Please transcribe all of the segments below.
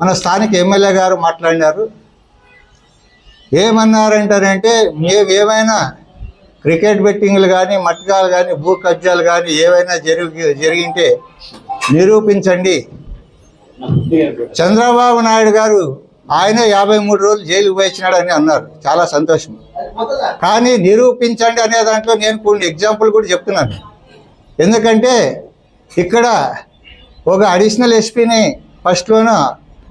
మన స్థానిక ఎమ్మెల్యే గారు మాట్లాడినారు. ఏమన్నారంటారంటే మేము ఏమైనా క్రికెట్ బెట్టింగ్లు కానీ మట్కాలు కానీ భూ కబ్జాలు కానీ ఏవైనా జరిగి జరిగింటే నిరూపించండి. చంద్రబాబు నాయుడు గారు ఆయన యాభై మూడు రోజులు జైలుకు పోయించినాడు అని అన్నారు. చాలా సంతోషం. కానీ నిరూపించండి అనే దాంట్లో నేను కొన్ని ఎగ్జాంపుల్ కూడా చెప్తున్నాను. ఎందుకంటే ఇక్కడ ఒక అడిషనల్ ఎస్పీని ఫస్ట్లోన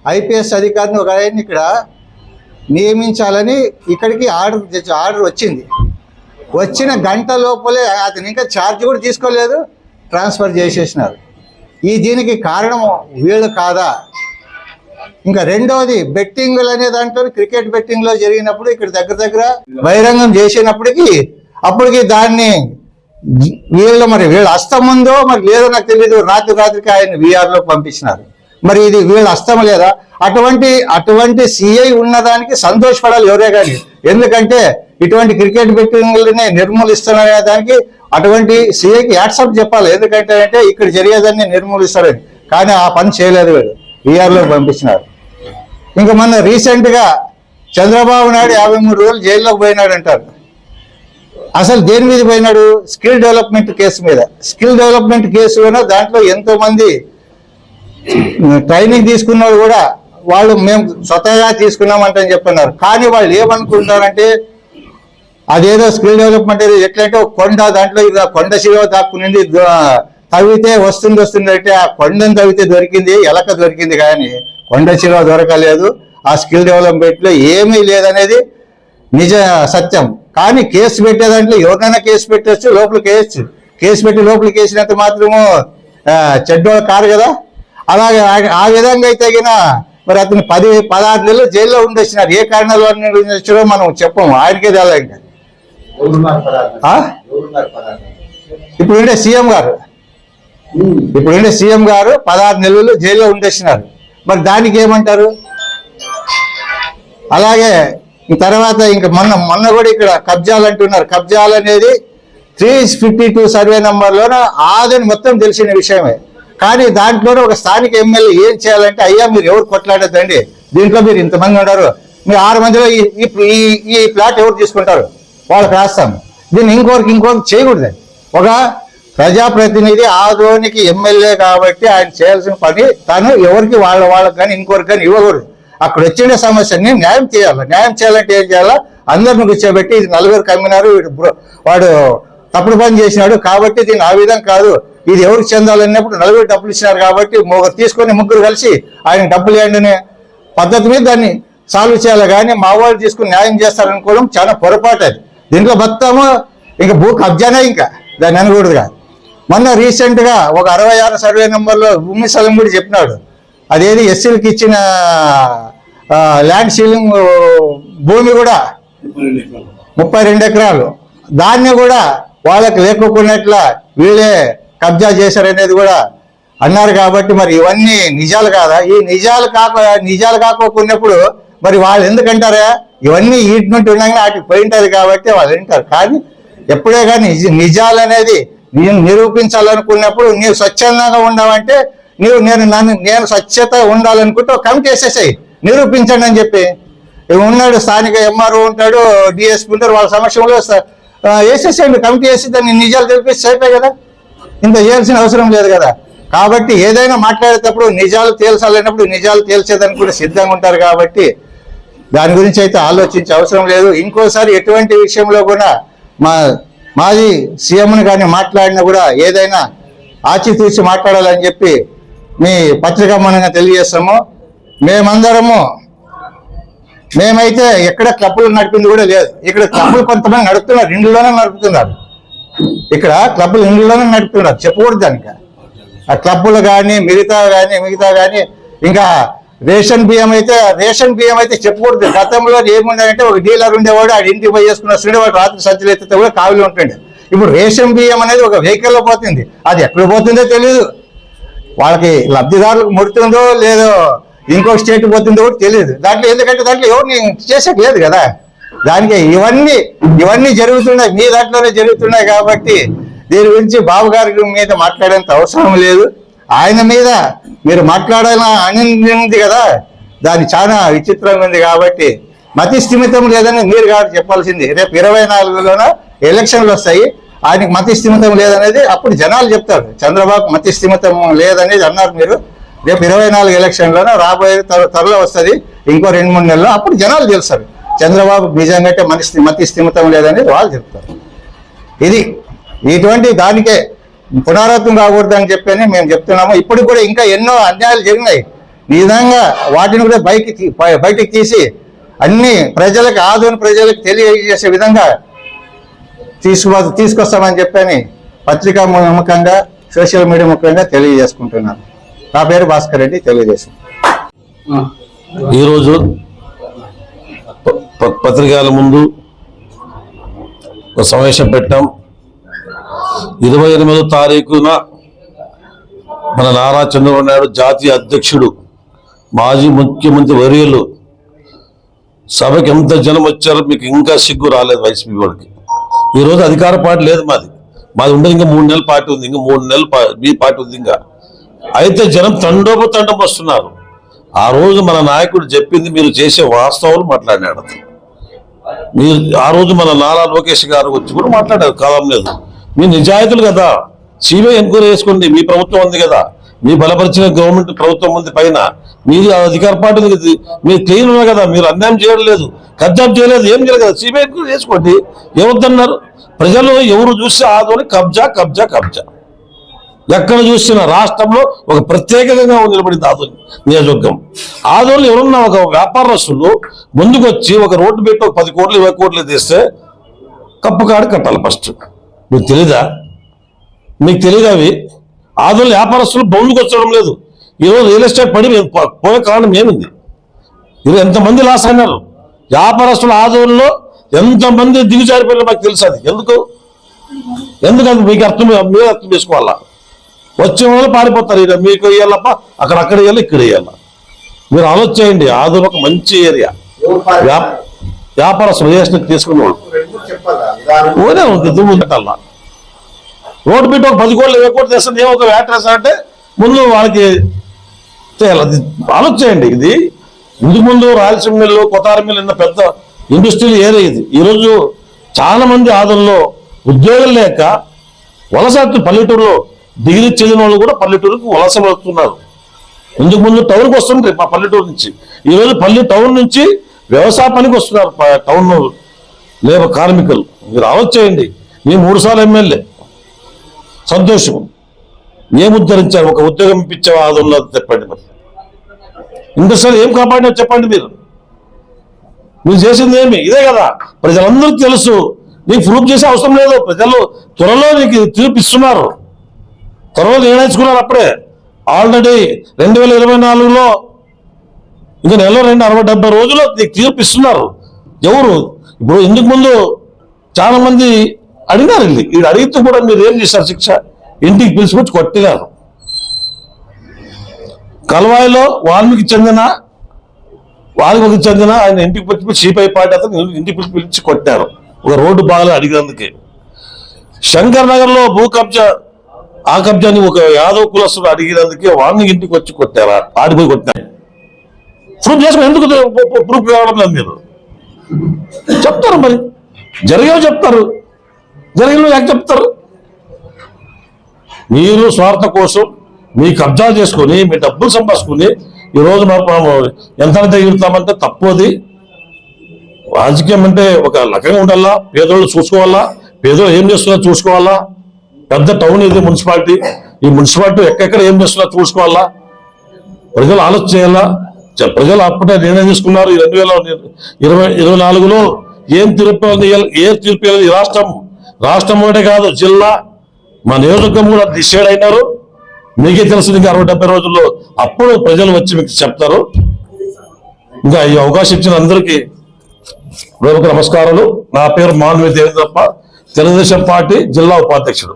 ఐపీఎస్ అధికారిని ఒక ఆయన్ని ఇక్కడ నియమించాలని ఇక్కడికి ఆర్డర్ తెచ్చి- ఆర్డర్ వచ్చింది. వచ్చిన గంట లోపలే అతను ఇంకా ఛార్జ్ కూడా తీసుకోలేదు ట్రాన్స్ఫర్ చేసేసినారు. ఈ దీనికి కారణం వీళ్ళు కాదా? ఇంకా రెండవది బెట్టింగ్లు అనే దాంట్లో క్రికెట్ బెట్టింగ్లో జరిగినప్పుడు ఇక్కడ దగ్గర దగ్గర బహిరంగం చేసినప్పటికీ అప్పటికి దాన్ని వీళ్ళు మరి వీళ్ళు అస్తం ఉందో మరి లేదో నాకు తెలియదు రాత్రి రాత్రికి ఆయన వీఆర్లో పంపించినారు. మరి ఇది వీళ్ళ అస్తం లేదా? అటువంటి అటువంటి సిఐ ఉన్నదానికి సంతోషపడాలి ఎవరే కానీ ఎందుకంటే ఇటువంటి క్రికెట్ బెట్టింగ్లని నిర్మూలిస్తున్నారనే దానికి అటువంటి సిఐకి యాట్సప్ చెప్పాలి. ఎందుకంటే అంటే ఇక్కడ జరిగేదాన్ని నిర్మూలిస్తారని కానీ ఆ పని చేయలేదు వీళ్ళు. ఈఆర్లో పంపించినారు. ఇంకా మొన్న రీసెంట్గా చంద్రబాబు నాయుడు యాభై మూడు రోజులు జైల్లోకి పోయినాడు అంటారు. అసలు దేని మీద పోయినాడు? స్కిల్ డెవలప్మెంట్ కేసు మీద. స్కిల్ డెవలప్మెంట్ కేసులోనే దాంట్లో ఎంతోమంది ట్రైనింగ్ తీసుకున్నారు కూడా వాళ్ళు మేము స్వతహాగా తీసుకున్నామంటే చెప్తున్నారు. కానీ వాళ్ళు ఏమనుకుంటారంటే అదేదో స్కిల్ డెవలప్మెంట్ ఏదో ఎట్లంటే కొండ దాంట్లో ఇది కొండ శిలో దాక్కునింది తవ్వితే వస్తుంది వస్తుంది అంటే ఆ కొండను తవ్వితే దొరికింది ఎలక దొరికింది కానీ కొండ శిలో దొరకలేదు. ఆ స్కిల్ డెవలప్మెంట్లో ఏమీ లేదనేది నిజ సత్యం. కానీ కేసు పెట్టే దాంట్లో ఎవరినైనా కేసు పెట్టచ్చు లోపలికి వేయచ్చు. కేసు పెట్టి లోపలికి వేసినంత మాత్రము చెడ్డోళ్ళు కాదు కదా? అలాగే ఆ- విధంగా అయితే గిన మరి అతను పది పదహారు నెలలు జైల్లో ఉండొచ్చినారు ఏ కారణాల ఉండొచ్చారో మనం చెప్పము. ఆయనకే తెలియదు ఇంకా. ఆ? ఇప్పుడు ఉండే సీఎం గారు? ఇప్పుడు ఉండే సీఎం గారు పదహారు నెలలు జైల్లో ఉండేసినారు. మరి దానికి ఏమంటారు? అలాగే ఈ తర్వాత ఇంకా మొన్న మొన్న కూడా ఇక్కడ కబ్జాలు అంటున్నారు. కబ్జాలు అనేది త్రీ ఫిఫ్టీ టూ సర్వే నంబర్లోన ఆదని మొత్తం తెలిసిన విషయమే. కానీ దాంట్లోనే ఒక స్థానిక ఎమ్మెల్యే ఏం చేయాలంటే అయ్యా మీరు ఎవరు కొట్లాడద్దండి? దీంట్లో మీరు ఇంతమంది ఉన్నారు. మీరు ఆరు మందిలో ఈ ఈ- ఈ ప్లాట్ ఎవరు తీసుకుంటారు? వాళ్ళకి రాస్తాము. దీన్ని ఇంకొకరికి ఇంకొకరికి చేయకూడదు. ఒక ప్రజాప్రతినిధి ఆదోనికి ఎమ్మెల్యే కాబట్టి ఆయన చేయాల్సిన పని తను ఎవరికి వాళ్ళ వాళ్ళకి కానీ ఇంకొకరికి కానీ ఇవ్వకూడదు. అక్కడ వచ్చిన సమస్యని న్యాయం చేయాలి. న్యాయం చేయాలంటే ఏం చేయాలా? అందరిని కూర్చోబెట్టి ఇది నలుగురు కమ్మినారు వీడు వాడు తప్పుడు పని చేసినాడు కాబట్టి దీన్ని ఆ విధంగా కాదు. ఇది ఎవరికి చెందాలన్నప్పుడు నలుగురు డబ్బులు ఇచ్చినారు కాబట్టి ఒకరు తీసుకొని ముగ్గురు కలిసి ఆయన డబ్బులు ఇవ్వండినే పద్ధతి మీద దాన్ని సాల్వ్ చేయాలి. కానీ మా వాళ్ళు తీసుకుని న్యాయం చేస్తారనుకోవడం చాలా పొరపాటు అది. దీంట్లో మొత్తము ఇంకా భూ కబ్జానే ఇంకా. దాన్ని అనకూడదు కాదు మొన్న రీసెంట్గా ఒక అరవై ఆరు సర్వే నెంబర్లో భూమి స్థలం కూడా చెప్పినాడు. అదేది ఎస్సీలకి ఇచ్చిన ల్యాండ్ సీలింగ్ భూమి కూడా ముప్పై రెండు ఎకరాలు. దాన్ని కూడా వాళ్ళకి లేకపోయినట్ల వీళ్ళే కబ్జా చేశారనేది కూడా అన్నారు కాబట్టి మరి ఇవన్నీ నిజాలు కాదా? ఈ నిజాలు కాక నిజాలు కాకోకున్నప్పుడు మరి వాళ్ళు ఎందుకంటారా? ఇవన్నీ ఈట్మెంట్ ఉండగానే వాటికి పోయింటారు కాబట్టి వాళ్ళు వింటారు. కానీ ఎప్పుడే కానీ నిజాలు అనేది నేను నిరూపించాలనుకున్నప్పుడు నీవు స్వచ్ఛందంగా ఉండవంటే నీవు నేను నన్ను నేను స్వచ్ఛత ఉండాలనుకుంటే ఒక కమిటీ వేసేసాయి నిరూపించండి అని చెప్పి. ఉన్నాడు స్థానిక ఎంఆర్ఓ ఉంటాడు డిఎస్పీ ఉంటారు వాళ్ళ సమక్షంలో వేసేసేయండి కమిటీ వేసి దాన్ని నిజాలు తెలిపేసి అయిపోయి కదా. ఇంత చేయాల్సిన అవసరం లేదు కదా. కాబట్టి ఏదైనా మాట్లాడేటప్పుడు నిజాలు తేల్చాలన్నప్పుడు నిజాలు తేల్చేదానికి కూడా సిద్ధంగా ఉంటారు కాబట్టి దాని గురించి అయితే ఆలోచించే అవసరం లేదు. ఇంకోసారి ఎటువంటి విషయంలో కూడా మా మాజీ సీఎంను కానీ మాట్లాడినా కూడా ఏదైనా ఆచితూచి మాట్లాడాలని చెప్పి మీ పత్రికా మనంగా తెలియజేస్తాము. మేమందరము మేమైతే ఎక్కడ క్లబ్బులు నడిపింది కూడా లేదు. ఇక్కడ క్లబ్బులు కొంతమంది నడుపుతున్నారు ఇండ్లలోనే నడుపుతున్నారు. ఇక్కడ క్లబ్బులు ఇండ్లలోనే నడుపుతున్నారు. చెప్పకూడదు దానికి. ఆ క్లబ్బులు కానీ మిగతా కానీ మిగతా కానీ ఇంకా రేషన్ బియ్యం అయితే రేషన్ బియ్యం అయితే చెప్పకూడదు. గతంలో ఏముండంటే ఒక డీలర్ ఉండేవాడు ఆ ఇంటికి పోయి చేసుకున్న వస్తుండే వాడు రాత్రి సంచులు ఎత్తితే కూడా కావిలి ఉంటుండే. ఇప్పుడు రేషన్ బియ్యం అనేది ఒక వెహికల్లో పోతుంది. అది ఎక్కడ పోతుందో తెలియదు వాళ్ళకి లబ్ధిదారులకు ముడుతుందో లేదో ఇంకో స్టేట్ పోతుందో కూడా తెలియదు దాంట్లో ఎందుకంటే దాంట్లో ఎవరిని చేసేది లేదు కదా. దానికి ఇవన్నీ ఇవన్నీ జరుగుతున్నాయి మీ దాంట్లోనే జరుగుతున్నాయి కాబట్టి దీని గురించి బాబు గారి మీద మాట్లాడేంత అవసరం లేదు. ఆయన మీద మీరు మాట్లాడాలని అని ఉంది కదా దాని చాలా విచిత్రంగా ఉంది కాబట్టి మతి స్థిమితం లేదని మీరు కాదు చెప్పాల్సింది. రేపు ఇరవై నాలుగులోన ఎలక్షన్లు వస్తాయి ఆయనకి మతి స్థిమితం లేదనేది అప్పుడు జనాలు చెప్తారు. చంద్రబాబు మతి స్థిమితం లేదనేది అన్నారు మీరు. రేపు ఇరవై నాలుగు ఎలక్షన్లోనో రాబోయే త్వరలో వస్తుంది ఇంకో రెండు మూడు నెలలు అప్పుడు జనాలు తెలుస్తారు. చంద్రబాబు నిజంగా అయితే మనిషి మతి స్థిమితం లేదనేది వాళ్ళు చెప్తారు. ఇది ఇటువంటి దానికే పునరావృతం కాకూడదని చెప్పని మేము చెప్తున్నాము. ఇప్పుడు కూడా ఇంకా ఎన్నో అన్యాయాలు జరిగినాయి. ఈ విధంగా వాటిని కూడా బయటికి తీ- బయటికి తీసి అన్ని ప్రజలకు ఆధునిక ప్రజలకు తెలియజేసే విధంగా తీసుకు తీసుకొస్తామని చెప్పని పత్రికా ముఖంగా సోషల్ మీడియా ముఖ్యంగా తెలియజేసుకుంటున్నాను. నా పేరు భాస్కర్ రెడ్డి తెలుగుదేశం. ఈరోజు పత్రికల ముందు ఒక సమావేశం పెట్టాం. ఇరవై ఎనిమిదో తారీఖున మన నారా చంద్రబాబు నాయుడు జాతీయ అధ్యక్షుడు మాజీ ముఖ్యమంత్రి వర్యులు సభకి ఎంత జనం వచ్చారో మీకు ఇంకా సిగ్గు రాలేదు వైసీపీ వాళ్ళకి. ఈరోజు అధికార పార్టీ లేదు మాది. మాది ఉండదు ఇంకా మూడు నెలల పార్టీ ఉంది ఇంకా మూడు నెలలు మీ పార్టీ ఉంది ఇంకా. అయితే జనం తండోపతండం వస్తున్నారు. ఆ రోజు మన నాయకుడు చెప్పింది మీరు చేసే వాస్తవాలు మాట్లాడినాడు. మీరు ఆ రోజు మన నారా లోకేష్ గారు వచ్చి కూడా మాట్లాడారు కాలం లేదు. మీ నిజాయితీలు కదా. సిబిఐ ఎంక్వైరీ చేసుకోండి మీ ప్రభుత్వం ఉంది కదా. మీ బలపరిచిన గవర్నమెంట్ ప్రభుత్వం ఉంది పైన. మీరు అధికార పార్టీ మీరు క్లీన్ ఉన్నారు కదా. మీరు అన్యాయం చేయడం లేదు. కబ్జాబ్ చేయలేదు. ఏం చేయలేదు కదా సిబిఐ ఎంక్వైరీ చేసుకోండి. ఏమొద్దన్నారు? ప్రజలు ఎవరు చూస్తే ఆదోని కబ్జా కబ్జా కబ్జా. ఎక్కడ చూసిన రాష్ట్రంలో ఒక ప్రత్యేకంగా నిలబడింది ఆదోని నియోజకవర్గం. ఆదోని ఎవరున్నా ఒక వ్యాపారస్తులు ముందుకొచ్చి ఒక రోడ్డు పెట్టి ఒక పది కోట్లు ఇరవై కోట్లు తీస్తే కప్పు కాడ కట్టాలి ఫస్ట్ మీకు తెలీదా? మీకు తెలియదు అవి? ఆదోని వ్యాపారస్తులు ముందుకు వచ్చడం లేదు. ఈరోజు రియల్ ఎస్టేట్ పడి మేము పో- పోయే కారణం ఏమింది? ఇది ఎంతమంది లాస్ అయినారు? వ్యాపారస్తుల ఆదోళనలో ఎంతమంది దిగుజారిపోయినా మాకు తెలుసు అది. ఎందుకు? ఎందుకంటే మీకు అర్థం మీరు అర్థం చేసుకోవాలా? వచ్చే వాళ్ళు పారిపోతారు. ఇక మీకు వేయాలప్ప అక్కడ అక్కడ వేయాలి ఇక్కడ వేయాల మీరు ఆలోచన చేయండి ఆదోళన ఒక మంచి ఏరియా. వ్యా- వ్యాపారస్తులు రిజిస్టర్ తీసుకున్న వాళ్ళు. దుమ్ము పెట్టాలా రోడ్డు పెట్టి ఒక పది కోట్లు ఇరవై కోట్లు తెస్తుంది ఏమో ఒక వ్యాట్ అంటే ముందు వాళ్ళకి చేయాలి అది ఆలోచన చేయండి ఇది. ముందు ముందు రాయలసీమ మిల్లు కొత్తార మిల్లు ఇన్న పెద్ద ఇండస్ట్రియల్ ఏరియా ఇది. ఈరోజు చాలా మంది ఆదంలో ఉద్యోగం లేక వలస పల్లెటూరులో డిగ్రీ చెందిన వాళ్ళు కూడా పల్లెటూరుకు వలస వస్తున్నారు ఇందుకు ముందు టౌన్కి వస్తుంటారు మా పల్లెటూరు నుంచి. ఈరోజు పల్లె టౌన్ నుంచి వ్యవసాయ పనికి వస్తున్నారు టౌన్ లేబర్ కార్మికులు. మీరు ఆలోచేయండి మీ మూడు సార్లు ఎమ్మెల్యే. సంతోషం. ఏం ఉద్ధరించారు? ఒక ఉద్యోగం ఇప్పించే ఆదంలో చెప్పండి మరి. ఇండస్ట్రీ ఏం కాపాడినా చెప్పండి మీరు. మీరు చేసింది ఏమి? ఇదే కదా. ప్రజలందరికీ తెలుసు. నీకు ప్రూఫ్ చేసే అవసరం లేదు. ప్రజలు త్వరలో నీకు తీర్పు ఇస్తున్నారు. త్వరలో నిర్ణయించుకున్నారు అప్పుడే. ఆల్రెడీ రెండు వేల ఇరవై నాలుగులో ఇంకా నెలలో రెండు అరవై డెబ్బై రోజుల్లో తీర్పు ఇస్తున్నారు. ఎవరు? ఇప్పుడు ఇందుకు ముందు చాలా మంది అడిగినారు వెళ్ళి వీడు అడిగితే కూడా మీరు ఏం చేశారు శిక్ష? ఇంటికి పిలిచిపెట్టి కొట్టినారు. కలవాయిలో వాల్మీకి చెందిన వాల్మీకి చెందిన ఆయన ఇంటికి పిలిచిపోయి సిపిఐ పార్టీ అతను ఇంటికి పిలిచి పిలిచి కొట్టారు. ఒక రోడ్డు బాగా అడిగినందుకే. శంకర్ నగర్లో భూ కబ్జా ఆ కబ్జాని ఒక యాదవ్ కులస్తుడు అడిగినందుకే వాడిని ఇంటికి వచ్చి కొట్టారా? ఆడిపోయి కొట్టారు ప్రూఫ్ చేసుకుని ఎందుకు ప్రూఫ్ కావడం లేదు మీరు? చెప్తారు మరి. జరిగేవి చెప్తారు. జరిగిన యాక్ చెప్తారు. మీరు స్వార్థ కోసం మీ కబ్జా చేసుకొని మీ డబ్బులు సంపాదించుకుని ఈ రోజు మనము ఎంత తగ్గుతామంటే తప్పు అది రాజకీయం అంటే ఒక రకంగా ఉండాలా? పేదోళ్ళు చూసుకోవాలా? పేదోళ్ళు ఏం చేస్తున్నారో చూసుకోవాలా? పెద్ద టౌన్ ఇది మున్సిపాలిటీ. ఈ మున్సిపాలిటీ ఎక్కడెక్కడ ఏం చేస్తున్నా చూసుకోవాలా? ప్రజలు ఆలోచన చేయాలా? ప్రజలు అప్పుడే నిర్ణయం తీసుకున్నారు. రెండు వేల ఇరవై ఇరవై నాలుగులో ఏం తీర్పు ఏ తీర్పు ఈ రాష్ట్రం రాష్ట్రం ఒకటే కాదు జిల్లా. మా నియోజకవర్గం కూడా డిసైడ్ అయినారు. మీకే తెలుసు ఇంకా అరవై డెబ్బై రోజుల్లో. అప్పుడు ప్రజలు వచ్చి మీకు చెప్తారు. ఇంకా ఈ అవకాశం ఇచ్చిన అందరికీ ప్రముఖ నమస్కారాలు. నా పేరు మాన్వి దేవేంద్రప్ప. తెలుగుదేశం పార్టీ జిల్లా ఉపాధ్యక్షుడు.